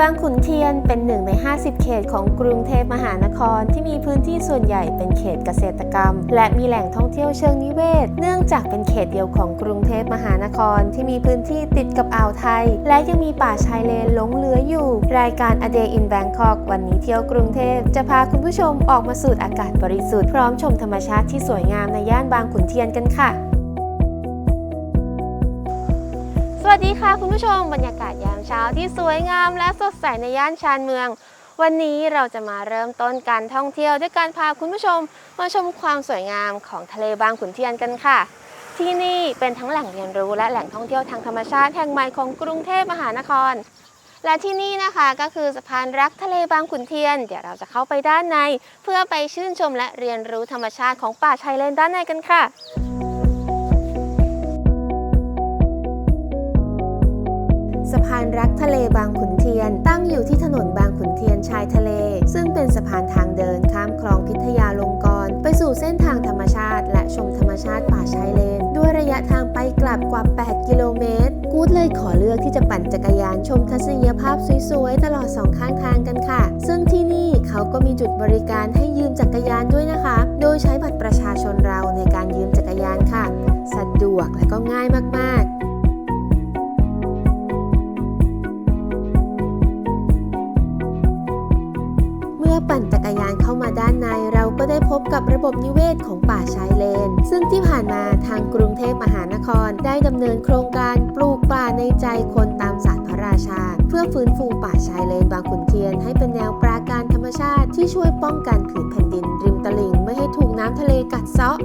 บางขุนเทียนเป็นหนึ่งใน 50 เขตของกรุงเทพมหานคร ที่มีพื้นที่ส่วนใหญ่เป็นเขตเกษตรกรรม และมีแหล่งท่องเที่ยวเชิงนิเวศ เนื่องจากเป็นเขตเดียวของกรุงเทพมหานคร ที่มีพื้นที่ติดกับอ่าวไทย และยังมีป่าชายเลนหลงเหลืออยู่ รายการ A Day in Bangkok วันนี้เที่ยวกรุงเทพจะพาคุณผู้ชมออกมาสูดอากาศบริสุทธิ์พร้อมชมธรรมชาติที่สวยงามในย่านบางขุนเทียนกันค่ะ สวัสดีค่ะคุณผู้ชมบรรยากาศยามเช้าที่สวยงามและสดใสในย่านชานเมือง วันนี้เราจะมาเริ่มต้นการท่องเที่ยวด้วยการพาคุณผู้ชมมาชมความสวยงามของทะเลบางขุนเทียนกันค่ะ ที่นี่เป็นทั้งแหล่งเรียนรู้และแหล่งท่องเที่ยวทางธรรมชาติแห่งใหม่ของกรุงเทพมหานคร และที่นี่นะคะก็คือสะพานรักทะเลบางขุนเทียน เดี๋ยวเราจะเข้าไปด้านใน เพื่อไปชื่นชมและเรียนรู้ธรรมชาติของป่าชายเลนด้านในกันค่ะ สะพานรักทะเลบางขุนเทียน ตั้งอยู่ที่ถนนบางขุนเทียนชายทะเล ซึ่งเป็นสะพานทางเดินข้ามคลองพิทยาลงกรณ์ไปสู่เส้นทางธรรมชาติ และชมธรรมชาติป่าชายเลน ด้วยระยะทางไปกลับกว่า 8 กิโลเมตร กู๊ดเลยขอเลือกที่จะปั่นจักรยานชมทัศนียภาพสวยๆ ตลอดสองข้างทางกันค่ะ ซึ่งที่นี่เขาก็มีจุดบริการให้ยืมจักรยานด้วยนะคะ โดยใช้บัตรประชาชนเราในการยืมจักรยานค่ะ สะดวกและก็ง่ายมากๆ มาด้านในเราก็ได้พบกับระบบนิเวศของป่าชายเลน ซึ่งที่ผ่านมาทางกรุงเทพมหานคร ได้ดำเนินโครงการปลูกป่าในใจคนตามศาสตร์พระราชา เพื่อฟื้นฟูป่าชายเลนบางขุนเทียน ให้เป็นแนวปราการธรรมชาติที่ช่วยป้องกันผืนแผ่นดิน ริมตลิ่งไม่ให้ถูกน้ำทะเลกัดเซาะ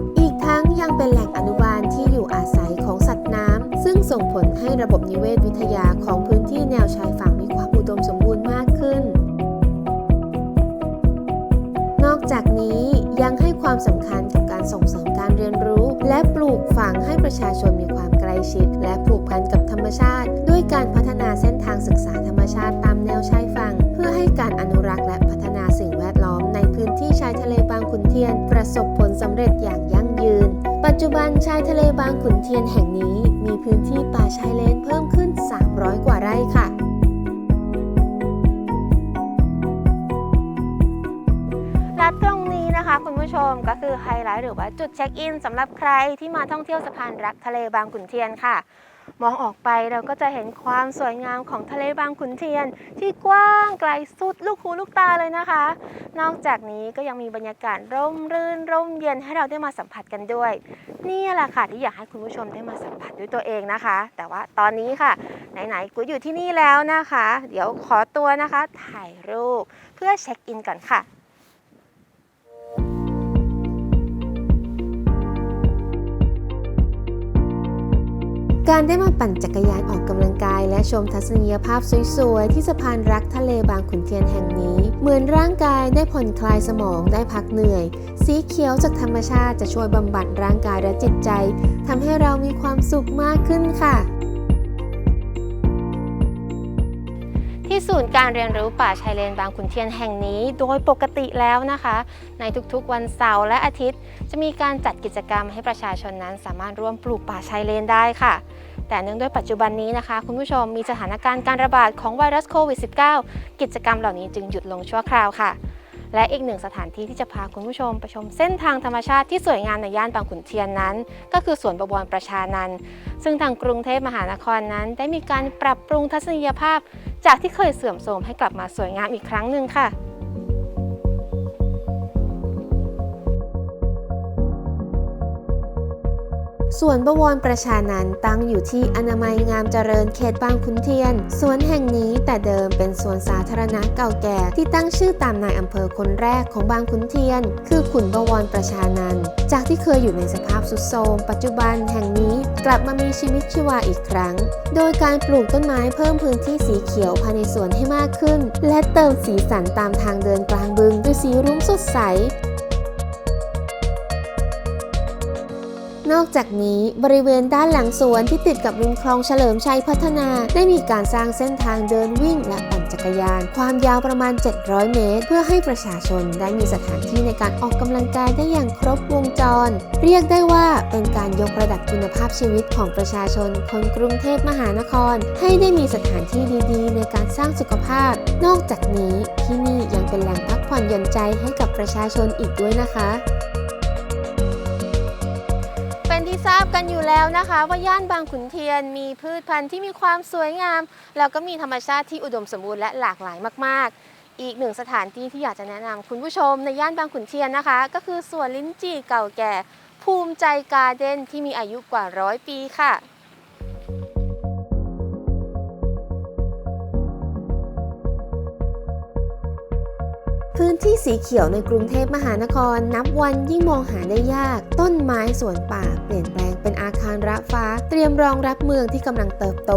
ประชาชนมีความใกล้ชิด และผูกพันกับธรรมชาติ ด้วยการพัฒนาเส้นทางศึกษาธรรมชาติตามแนวชายฝั่ง เพื่อให้การอนุรักษ์และพัฒนาสิ่งแวดล้อมในพื้นที่ชายทะเลบางขุนเทียน ประสบผลสำเร็จอย่างยั่งยืน ปัจจุบันชายทะเลบางขุนเทียนแห่งนี้ มีพื้นที่ป่าชายเลนเพิ่มขึ้น ก็คือไฮไลท์หรือว่าจุดเช็คอินสำหรับใครที่มาท่องเที่ยวสะพานรักทะเลบางขุนเทียนค่ะ มองออกไปเราก็จะเห็นความสวยงามของทะเลบางขุนเทียน ที่กว้างไกลสุดลูกหูลูกตาเลยนะคะ นอกจากนี้ก็ยังมีบรรยากาศร่มรื่น ร่มเย็นให้เราได้มาสัมผัสกันด้วย นี่แหละค่ะที่อยากให้คุณผู้ชมได้มาสัมผัสด้วยตัวเองนะคะ แต่ว่าตอนนี้ค่ะไหนๆกูอยู่ที่นี่แล้วนะคะ เดี๋ยวขอตัวนะคะ ถ่ายรูปเพื่อเช็คอินก่อนค่ะ การได้มาปั่นจักรยานออกกำลังกาย และชมทัศนียภาพสวยๆ ที่สะพานรักทะเลบางขุนเทียนแห่งนี้ เหมือนร่างกายได้ผ่อนคลายสมองได้พักเหนื่อย สีเขียวจากธรรมชาติจะช่วยบำบัดร่างกายและจิตใจทำให้เรามีความสุขมากขึ้นค่ะ ที่ศูนย์การเรียนรู้ป่าชายเลนบางขุนเทียนแห่งนี้ โดยปกติแล้วนะคะ ในทุกๆวันเสาร์และอาทิตย์ จะมีการจัดกิจกรรมให้ประชาชนนั้น สามารถร่วมปลูกป่าชายเลนได้ค่ะ แต่เนื่องด้วยปัจจุบันนี้นะคะ คุณผู้ชมมีสถานการณ์การระบาดของไวรัสโควิด -19 กิจกรรมเหล่านี้จึงหยุดลงชั่วคราวค่ะ และอีกหนึ่งสถานที่ที่จะพาคุณผู้ชมไปชมเส้นทางธรรมชาติที่สวยงามในย่านบางขุนเทียนนั้น ก็คือสวนประวรประชานันท์ซึ่งทางกรุงเทพมหานครนั้น ได้มีการปรับปรุงทัศนียภาพ จากที่เคยเสื่อมโทรมให้กลับมาสวยงามอีกครั้งหนึ่งค่ะ สวนบวรประชานันท์ตั้งอยู่ที่อนามัยงามเจริญเขตบางขุนเทียน สวนแห่งนี้แต่เดิมเป็นสวนสาธารณะเก่าแก่ ที่ตั้งชื่อตามนายอำเภอคนแรกของบางขุนเทียน คือขุนบวรประชานันท์จากที่เคยอยู่ในสภาพสุดโทรมปัจจุบันแห่งนี้กลับมามีชีวิตชีวาอีกครั้ง โดยการปลูกต้นไม้เพิ่มพื้นที่สีเขียวภายในสวนให้มากขึ้น และเติมสีสันตามทางเดินกลางบึงด้วยสีรุ้งสดใส นอกจากนี้บริเวณด้านหลังสวนที่ติดกับริมคลองเฉลิมชัยพัฒนา ได้มีการสร้างเส้นทางเดินวิ่งและปั่นจักรยาน ความยาวประมาณ 700 เมตร เพื่อให้ประชาชนได้มีสถานที่ในการออกกำลังกายได้อย่างครบวงจร เรียกได้ว่าเป็นการยกระดับคุณภาพชีวิตของประชาชนคนกรุงเทพมหานคร ให้ได้มีสถานที่ดีๆ ในการสร้างสุขภาพ นอกจากนี้ที่นี่ยังเป็นแหล่งพักผ่อนหย่อนใจให้กับประชาชนอีกด้วยนะคะ ที่ทราบกันอยู่แล้วนะคะ ว่าย่านบางขุนเทียนมีพืชพันธุ์ที่มีความสวยงาม แล้วก็มีธรรมชาติที่อุดมสมบูรณ์และหลากหลายมาก ๆ อีกหนึ่งสถานที่ที่อยากจะแนะนำคุณผู้ชมในย่านบางขุนเทียนนะคะ ก็คือสวนลิ้นจี่เก่าแก่ ภูมิใจการ์เด้นที่มีอายุกว่าร้อยปีค่ะ ที่สีเขียวในกรุงเทพมหานคร นับวันยิ่งมองหาได้ยาก ต้นไม้สวนป่าเปลี่ยนแปลงเป็นอาคารระฟ้า เตรียมรองรับเมืองที่กำลังเติบโต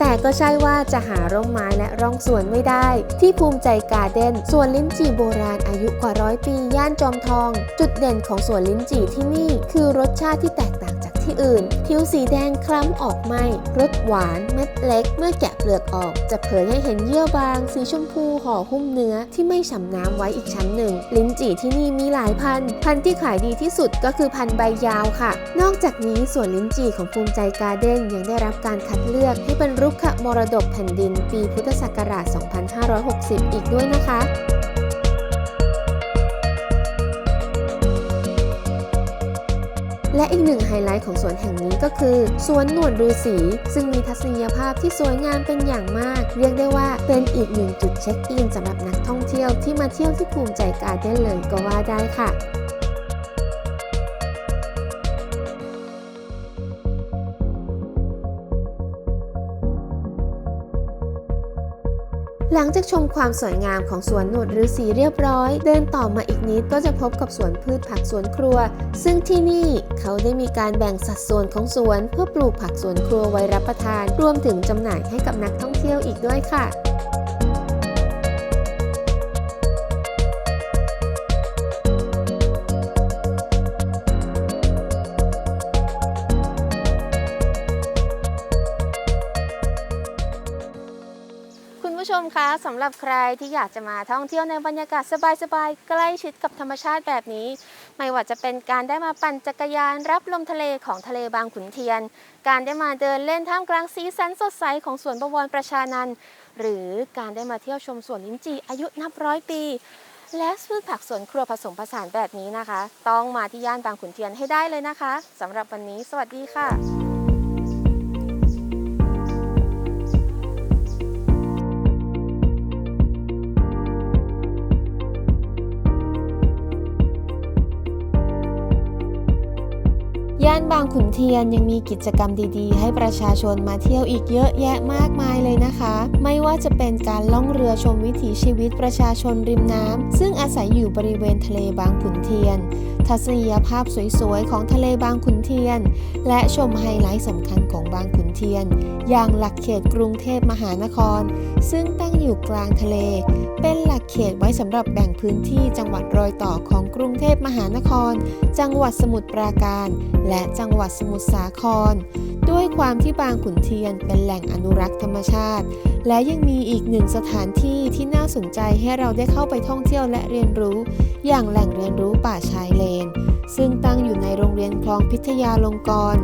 แต่ก็ใช่ว่าจะหาร่มไม้และร่องสวนไม่ได้ ที่ภูมิใจการ์เด้นสวนลิ้นจี่โบราณอายุกว่าร้อยปี ย่านจอมทอง จุดเด่นของสวนลิ้นจี่ที่นี่ คือรสชาติที่แตกต่าง ที่อื่น ผิวสีแดงคล้ำออกไหมรสหวานเม็ดเล็ก เมื่อแกะเปลือกออก จะเผยให้เห็นเยื่อบาง สีชมพูห่อหุ้มเนื้อที่ไม่ฉ่ำน้ำไว้อีกชั้นหนึ่ง ลิ้นจี่ที่นี่มีหลายพันพันที่ขายดีที่สุดก็คือพันธุ์ใบยาวค่ะ นอกจากนี้สวนลิ้นจี่ของภูมิใจการ์เด้นยังได้รับการคัดเลือกให้เป็นรุกขมรดกแผ่นดิน ปีพุทธศักราช 2560 อีกด้วยนะคะ และอีกหนึ่งไฮไลท์ของสวนแห่งนี้ก็คือ สวนหนวดฤาษีซึ่งมีทัศนียภาพที่สวยงามเป็นอย่างมาก เรียกได้ว่าเป็นอีกหนึ่งจุดเช็คอินสำหรับนักท่องเที่ยวที่มาเที่ยวที่ภูมิใจการ์เด้นเลยก็ว่าได้ค่ะ หลังจากชมความสวยงามของสวนหนวดฤาษีเรียบร้อย เดินต่อมาอีกนิดก็จะพบกับสวนพืชผักสวนครัว ซึ่งที่นี่เขาได้มีการแบ่งสัดส่วนของสวน เพื่อปลูกผักสวนครัวไว้รับประทาน รวมถึงจำหน่ายให้กับนักท่องเที่ยวอีกด้วยค่ะ ผู้ชมคะสำหรับใครที่อยากจะมาท่องเที่ยวในบรรยากาศสบายๆใกล้ชิดกับธรรมชาติแบบนี้ ไม่ว่าจะเป็นการได้มาปั่นจักรยานรับลมทะเลของทะเลบางขุนเทียน การได้มาเดินเล่นท่ามกลางสีสันสดใสของสวนประวรประชานันหรือการได้มาเที่ยวชมสวนลิ้นจี่อายุนับร้อยปี และพืชผักสวนครัวผสมผสานแบบนี้นะคะ ต้องมาที่ย่านบางขุนเทียนให้ได้เลยนะคะสำหรับวันนี้ สวัสดีค่ะานบางขุนเทียนยังมีกิจกรรมดีๆ ให้ประชาชนมาเที่ยวอีกเยอะแยะมากมายเลยนะคะ ไม่ว่าจะเป็นการล่องเรือชมวิถีชีวิตประชาชนริมน้ำซึ่งอาศัยอยู่บริเวณทะเลบางขุนเทียน ทัศนียภาพสวยๆ ของทะเลบางขุนเทียน และชมไฮไลท์สำคัญของบางขุนเทียน อย่างหลักเขตกรุงเทพมหานคร ซึ่งตั้งอยู่กลางทะเล เป็นหลักเขตไว้สำหรับแบ่งพื้นที่จังหวัดรอยต่อของกรุงเทพมหานคร จังหวัดสมุทรปราการ และจังหวัดสมุทรสาคร ด้วยความที่บางขุนเทียนเป็นแหล่งอนุรักษ์ธรรมชาติ และยังมีอีกหนึ่งสถานที่ที่น่าสนใจให้เราได้เข้าไปท่องเที่ยวและเรียนรู้ อย่างแหล่งเรียนรู้ป่าชายเลน ซึ่งตั้งอยู่ในโรงเรียนคลองพิทยาลงกรณ์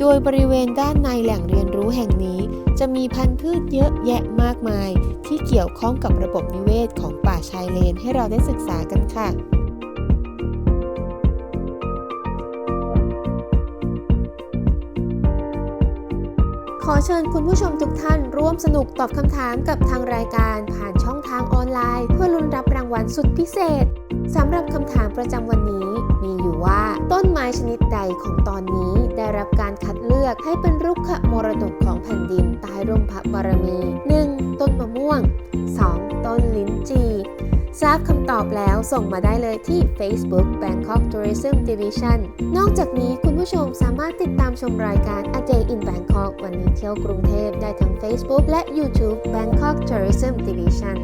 โดยบริเวณด้านในแหล่งเรียนรู้แห่งนี้ จะมีพันธุ์พืชเยอะแยะมากมาย ที่เกี่ยวข้องกับระบบนิเวศของป่าชายเลนให้เราได้ศึกษากันค่ะ ขอเชิญคุณผู้ชมทุกท่านร่วมสนุกตอบคำถามกับทางรายการผ่านช่องทางออนไลน์ เพื่อลุ้นรับรางวัลสุดพิเศษสำหรับคำถามประจำวันนี้ มีอยู่ว่า ต้นไม้ชนิดใดของตอนนี้ได้รับการคัดเลือกให้เป็นรุกขมรดกของแผ่นดินใต้ร่มพระบารมี 1. ต้นมะม่วง 2. ต้นลิ้นจี่ ทราบคำตอบแล้วส่งมาได้เลยที่ Facebook Bangkok Tourism Division นอกจากนี้คุณผู้ชมสามารถติดตามชมรายการ A Day in Bangkok วันนี้เที่ยวกรุงเทพได้ทั้ง Facebook และ YouTube Bangkok Tourism Division